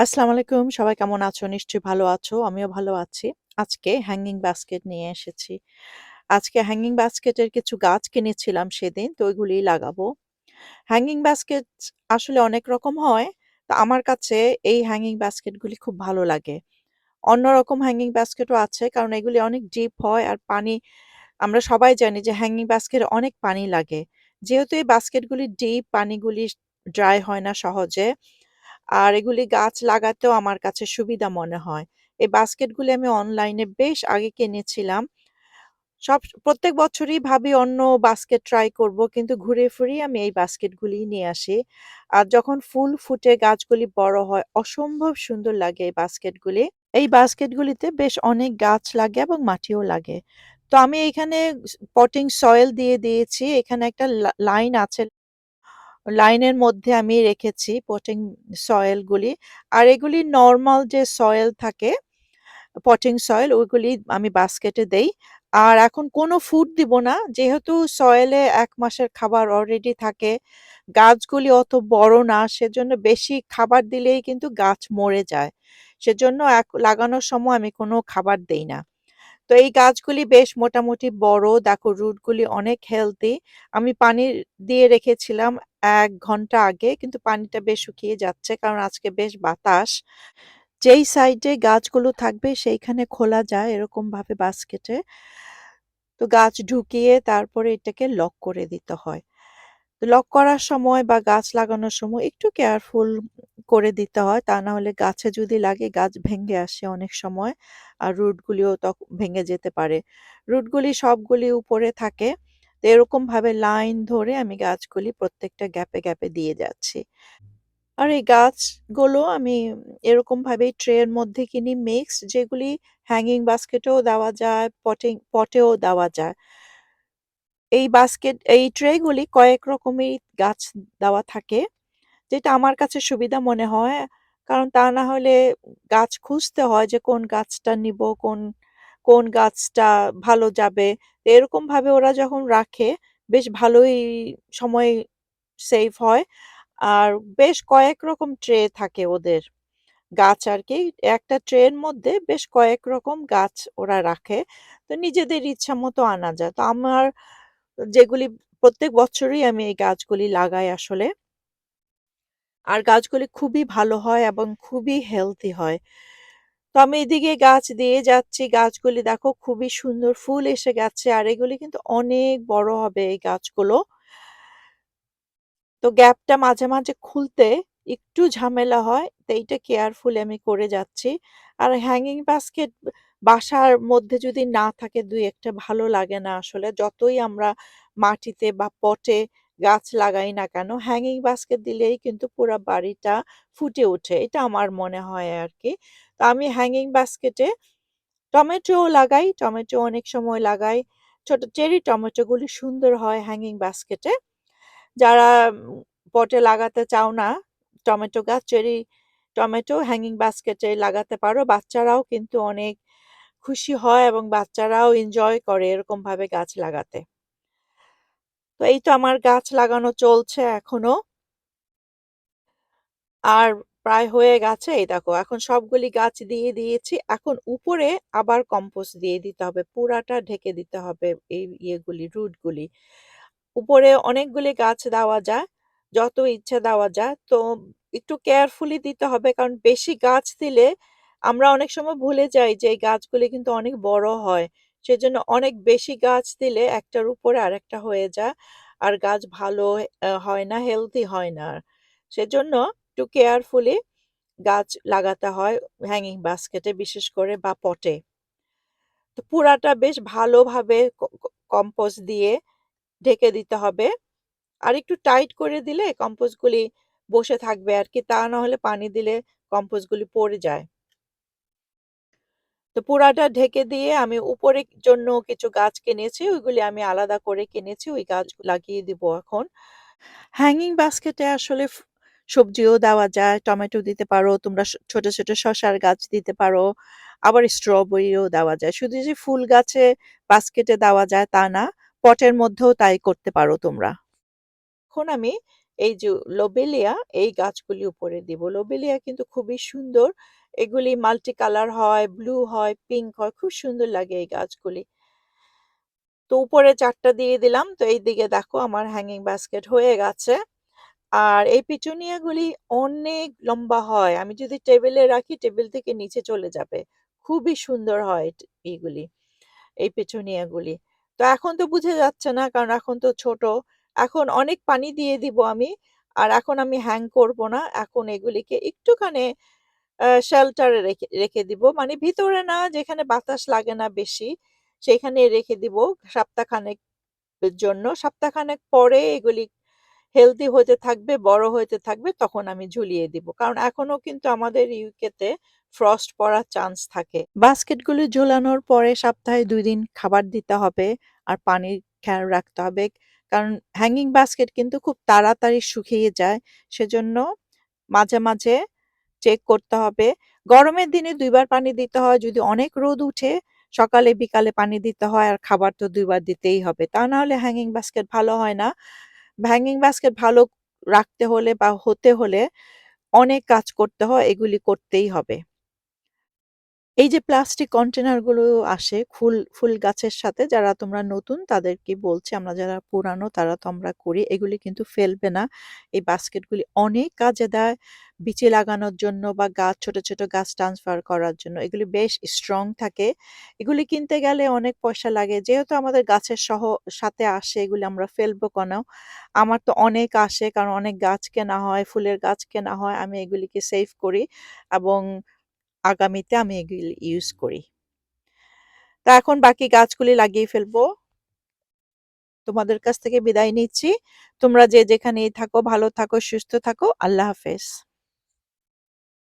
আসসালামু আলাইকুম। সবাই কেমন আছো? নিশ্চয়ই ভালো আছো। আমিও ভালো আছি। আজকে হ্যাঙ্গিং বাস্কেট নিয়ে এসেছি। আজকে হ্যাঙ্গিং বাস্কেটের কিছু গাছ কিনেছিলাম সেদিন, তো ওইগুলিই লাগাবো। হ্যাঙ্গিং বাস্কেট আসলে অনেক রকম হয়। তা আমার কাছে এই হ্যাঙ্গিং বাস্কেটগুলি খুব ভালো লাগে। অন্যরকম হ্যাঙ্গিং বাস্কেটও আছে কারণ এগুলি অনেক ডিপ হয় আর পানি আমরা সবাই জানি যে হ্যাঙ্গিং বাস্কেটে অনেক পানি লাগে। যেহেতু এই বাস্কেটগুলি ডিপ, পানিগুলি ড্রাই হয় না সহজে। আর এগুলি গাছ লাগাতেও আমার কাছে সুবিধা মনে হয়। এই বাস্কেটগুলি আমি অনলাইনে বেশ আগে কিনেছিলাম। সব, প্রত্যেক বছরই ভাবি অন্য বাস্কেট ট্রাই করব, কিন্তু ঘুরে ফিরেই আমি এই বাস্কেটগুলিই নিয়ে আসি। আর যখন ফুল ফুটে গাছগুলি বড় হয়, অসম্ভব সুন্দর লাগে এই বাস্কেটগুলি। এই বাস্কেটগুলিতে বেশ অনেক গাছ লাগে এবং মাটিও লাগে। তো আমি এখানে পটিং সয়েল দিয়ে দিয়েছি। এখানে একটা লাইন আছে। লাইনের মধ্যে আমি রেখেছি পটিং সয়েলগুলি। আর এগুলি নর্মাল যে সয়েল থাকে, পটিং সয়েল ওইগুলি আমি বাস্কেটে দেই। আর এখন কোনো ফুড দিব না। যেহেতু সয়েলে এক মাসের খাবার অলরেডি থাকে। গাছগুলি অত বড় না সেজন্য বেশি খাবার দিলেই কিন্তু গাছ মরে যায়। সেজন্য এক লাগানোর সময় আমি কোনো খাবার দেই না। তো এই গাছগুলি বেশ মোটামুটি বড়। দেখো রুটগুলি অনেক হেলদি আমি পানি দিয়ে রেখেছিলাম এক ঘণ্টা আগে, কিন্তু পানিটা বেশ শুকিয়ে যাচ্ছে কারণ আজকে বেশ বাতাস। যেই সাইডে গাছগুলো থাকবে সেইখানে খোলা যায় এরকমভাবে বাস্কেটে। তো গাছ ঢুকিয়ে তারপরে এটাকে লক করে দিতে হয়। লক করার সময় বা গাছ লাগানোর সময় একটু কেয়ারফুল করে দিতে হয়। তা না হলে গাছে যদি লাগে গাছ ভেঙে আসে অনেক সময়। আর রুটগুলিও তখ ভেঙে যেতে পারে। রুটগুলি সবগুলি উপরে থাকে। তো এরকমভাবে লাইন ধরে আমি গাছগুলি প্রত্যেকটা গ্যাপে, গ্যাপে দিয়ে যাচ্ছি। আর এই গাছগুলো আমি এরকমভাবেই ট্রের মধ্যে কিনি মিক্সড যেগুলি হ্যাঙ্গিং বাস্কেটেও দেওয়া যায়, পটিং পটেও দেওয়া যায়। এই বাস্কেট এই ট্রেগুলি কয়েক রকমের গাছ দেওয়া থাকে। যেটা আমার কাছে সুবিধা মনে হয়। কারণ তা না হলে গাছ খুঁজতে হয় যে কোন গাছটা নিবো, কোন, কোন গাছটা ভালো যাবে। এরকমভাবে ওরা যখন রাখে বেশ ভালোই সময় সেভ হয়। আর বেশ কয়েক রকম ট্রে থাকে ওদের। গাছ আর কি একটা ট্রের মধ্যে বেশ কয়েক রকম গাছ ওরা রাখে। তো নিজেদের ইচ্ছা মতো আনা যায়। তো আমার যেগুলি প্রত্যেক বছরই আমি এই গাছগুলি লাগাই আসলে। আর গাছগুলি খুবই ভালো হয় এবং খুবই হেলদি হয়। তো আমি এদিকে গাছ দিয়ে যাচ্ছি। গাছগুলি দেখো খুবই সুন্দর ফুল এসে গেছে। আর এগুলি কিন্তু অনেক বড় হবে এই গাছগুলো। তো গ্যাপটা মাঝে, মাঝে খুলতে একটু ঝামেলা হয়। তো এইটা কেয়ারফুলি আমি করে যাচ্ছি। আর হ্যাঙ্গিং বাস্কেট বাসার মধ্যে যদি না থাকে ২-১ ভালো লাগে না আসলে। যতই আমরা মাটিতে বা পটে গাছ লাগাই না কেন, হ্যাঙ্গিং বাস্কেট দিলেই কিন্তু পুরো বাড়িটা ফুটে ওঠে। এটা আমার মনে হয় আর কি তো আমি হ্যাঙ্গিং বাস্কেটে টমেটোও লাগাই। টমেটো অনেক সময় লাগাই। ছোট চেরি টমেটোগুলি সুন্দর হয় হ্যাঙ্গিং বাস্কেটে। যারা পটে লাগাতে চাও না টমেটো গাছ, চেরি টমেটো হ্যাঙ্গিং বাস্কেটে লাগাতে পারো। বাচ্চারাও কিন্তু অনেক খুশি হয় এবং বাচ্চারাও এনজয় করে এরকমভাবে গাছ লাগাতে। তো এই তো আমার গাছ লাগানো চলছে এখনও। আর প্রায় হয়ে গেছে। এই দেখো, এখন সবগুলি গাছ দিয়ে দিয়েছি। এখন উপরে আবার কম্পোস্ট দিয়ে দিতে হবে। পুরাটা ঢেকে দিতে হবে এই ইয়েগুলি রুটগুলি। উপরে অনেকগুলি গাছ দেওয়া যায়। যত ইচ্ছা দেওয়া যায়। তো একটু কেয়ারফুলি দিতে হবে, কারণ বেশি গাছ দিলে আমরা অনেক সময় ভুলে যাই যে এই গাছগুলি কিন্তু অনেক বড় হয়। সেজন্য অনেক বেশি গাছ দিলে একটার উপরে আরেকটা হয়ে যায়। আর গাছ ভালো হয় না, হেলদি হয় না। সেজন্য একটু কেয়ারফুলি গাছ লাগাতে হয় হ্যাঙ্গিং বাস্কেটে বিশেষ করে বা পটে। তো পুরাটা বেশ ভালোভাবে ক ক দিয়ে ঢেকে দিতে হবে। আর একটু টাইট করে দিলে কম্পোস্টগুলি বসে থাকবে আর কি তা না হলে পানি দিলে কম্পোস্টগুলি পড়ে যায়। তো পুরাটা ঢেকে দিয়ে আমি উপরের জন্য কিছু গাছ কিনেছি। ওইগুলি আমি আলাদা করে কিনেছি। ওই গাছ লাগিয়ে দিব এখন। হ্যাঙ্গিং বাস্কেটে আসলে সবজিও দেওয়া যায়। টমেটো দিতে পারো। তোমরা ছোট, ছোট শসার গাছ দিতে পারো। আবার স্ট্রবেরিও দেওয়া যায়। শুধু যে ফুল গাছে বাস্কেটে দেওয়া যায় তা না। পটের মধ্যেও তাই করতে পারো তোমরা। এখন আমি এই যে লোবেলিয়া এই গাছগুলি উপরে দিব। লোবেলিয়া কিন্তু খুবই সুন্দর। এগুলি মাল্টি কালার হয়, ব্লু হয়, পিঙ্ক হয়। খুব সুন্দর লাগে এই গাছগুলি। তো উপরে ৪ টা দিয়ে দিলাম। তো এইদিকে দেখো আমার হ্যাঙ্গিং বাস্কেট হয়ে গেছে। আর এই পিটুনিয়াগুলি অনেক লম্বা হয়। আমি যদি টেবিলে রাখি টেবিল থেকে নিচে চলে যাবে। খুবই সুন্দর হয় এট এগুলি, এই পিটুনিয়াগুলি। তো এখন তো বুঝে যাচ্ছে না কারণ এখন তো ছোট। এখন অনেক পানি দিয়ে দিব আমি। আর এখন আমি হ্যাং করব না। এখন এগুলিকে একটুখানি শেল্টার রেখে রেখে দিব। মানে ভিতরে না যেখানে বাতাস লাগে না বেশি, সেখানে রেখে দিব সপ্তাহখানেক জন্য। সপ্তাহখানেক পরে এগুলি হেলদি হতে থাকবে, বড় হইতে থাকবে তখন আমি ঝুলিয়ে দিব। কারণ এখনও কিন্তু আমাদের ইউকেতে ফ্রস্ট পড়ার চান্স থাকে। বাস্কেটগুলি ঝুলানোর পরে সপ্তাহে দুই দিন খাবার দিতে হবে। আর পানির খেয়াল রাখতে হবে। কারণ হ্যাঙ্গিং বাস্কেট কিন্তু খুব তাড়াতাড়ি শুকিয়ে যায়। সেজন্য মাঝে, মাঝে চেক করতে হবে। গরমের দিনে দুইবার পানি দিতে হয়। যদি অনেক রোদ উঠে সকালে বিকালে পানি দিতে হয় আর খাবার তো দুইবার দিতেই হবে। তা না হলে হ্যাঙ্গিং বাস্কেট ভালো হয় না। হ্যাঙ্গিং বাস্কেট ভালো রাখতে হলে বা হতে হলে অনেক কাজ করতে হয়। এগুলি করতেই হবে। এই যে প্লাস্টিক কন্টেনারগুলো আসে ফুল ফুল গাছের সাথে যারা তোমরা নতুন তাদেরকে বলছি আমরা যারা পুরানো তারা তো আমরা করি। এগুলি কিন্তু ফেলবে না। এই বাস্কেটগুলি অনেক কাজে দেয়। বিচি লাগানোর জন্য বা গাছ ছোট, ছোট গাছ ট্রান্সফার করার জন্য। এগুলি বেশ স্ট্রং থাকে। এগুলি কিনতে গেলে অনেক পয়সা লাগে। যেহেতু আমাদের গাছের সহ সাথে আসে এগুলি আমরা ফেলব কেন? আমার তো অনেক আসে কারণ অনেক গাছ কেনা হয়, ফুলের গাছ কেনা হয়। আমি এগুলিকে সেভ করি এবং আগামীতে আমি এগুলি ইউজ করি। তা এখন বাকি গাছগুলি লাগিয়ে ফেলব। তোমাদের কাছ থেকে বিদায় নিচ্ছি। তোমরা যে যেখানেই থাকো ভালো থাকো, সুস্থ থাকো। আল্লাহ হাফেজ।